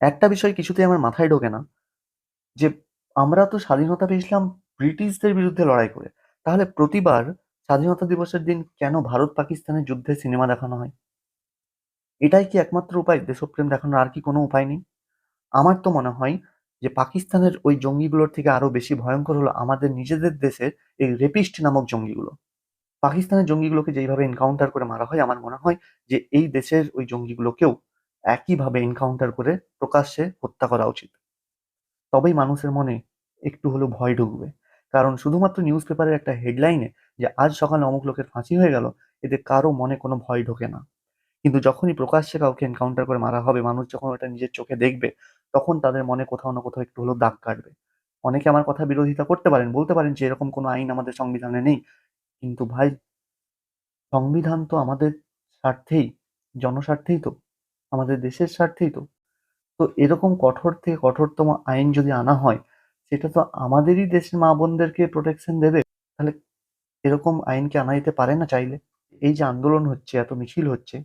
একটা বিষয় কিছুতেই আমার মাথায় ঢোকে না, যে আমরা তো স্বাধীনতা পেয়েছিলাম ব্রিটিশদের বিরুদ্ধে লড়াই করে। তাহলে প্রতিবার স্বাধীনতা দিবসের দিন কেন ভারত পাকিস্তানের যুদ্ধে সিনেমা দেখানো হয়? এটাই কি একমাত্র উপায়? দেশপ্রেম দেখানোর আর কি কোনো উপায় নেই? আমার তো মনে হয় যে পাকিস্তানের ওই জঙ্গিগুলোর থেকে আরও বেশি ভয়ঙ্কর হলো আমাদের নিজেদের দেশের এই রেপিস্ট নামক জঙ্গিগুলো। পাকিস্তানের জঙ্গিগুলোকে যেইভাবে এনকাউন্টার করে মারা হয়, আমার মনে হয় যে এই দেশের ওই জঙ্গিগুলোকেও একইভাবে এনকাউন্টার করে প্রকাশ্যে হত্যা করা উচিত। তবেই মানুষের মনে একটু হলেও ভয় ঢুকবে। কারণ শুধুমাত্র নিউজ পেপারের একটা হেডলাইনে যে, আজ সকালে অমুক লোকের ফাঁসি হয়ে গেল এতে কারও মনে কোনো ভয় ঢোকে না। কিন্তু যখনই প্রকাশ্যে কাউকে এনকাউন্টার করে মারা হবে, মানুষ যখন ওটা নিজের চোখে দেখবে, তখন তাদের মনে কোথাও না কোথাও একটু হলেও দাগ কাটবে। অনেকে আমার কথা বিরোধিতা করতে পারেন, বলতে পারেন যে, এরকম কোনো আইন আমাদের সংবিধানে নেই। কিন্তু ভাই, সংবিধান তো আমাদের স্বার্থেই, জনস্বার্থেই তো। আমাদের দেশের স্বার্থেই তো। তো এরকম কঠোর থেকে কঠোরতম আইন যদি আনা হয়, সেটা তো আমাদেরই দেশের মা বোনদেরকে প্রোটেকশন দেবে। তাহলে এরকম আইনকে আনা যেতে পারে না চাইলে? এই যে আন্দোলন হচ্ছে, এত মিছিল হচ্ছে,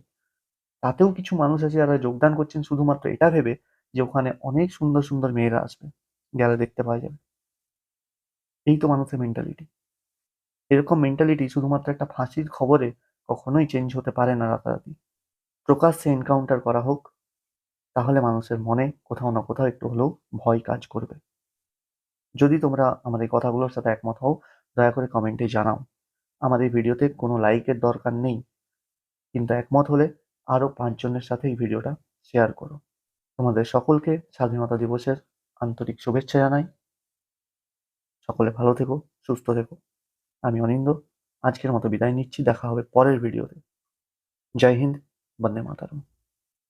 তাতেও কিছু মানুষ আছে যারা যোগদান করছেন শুধুমাত্র এটা ভেবে যে ওখানে অনেক সুন্দর সুন্দর মেয়েরা আসবে। গেলে দেখতে পাওয়া যাবে। এই তো মানুষের মেন্টালিটি এরকম মেন্টালিটি শুধুমাত্র একটা ফাঁসির খবরে কখনোই চেঞ্জ হতে পারে না রাতারাতি। প্রকাশ্যে এনকাউন্টার করা হোক, তাহলে মানুষের মনে কোথাও না কোথাও একটু হলেও ভয় কাজ করবে। যদি তোমরা আমাদের কথাগুলোর সাথে একমত হও, দয়া করে কমেন্টে জানাও। আমাদের ভিডিওতে কোনো লাইকের দরকার নেই। কিন্তু একমত হলে আরও পাঁচজনের সাথে এই ভিডিওটা শেয়ার করো। তোমাদের সকলকে স্বাধীনতা দিবসের আন্তরিক শুভেচ্ছা জানাই। সকলে ভালো থেকো, সুস্থ থেকো। আমি অনিন্দ আজকের মতো বিদায় নিচ্ছি। দেখা হবে পরের ভিডিওতে। জয় হিন্দ। वंदे मातरम।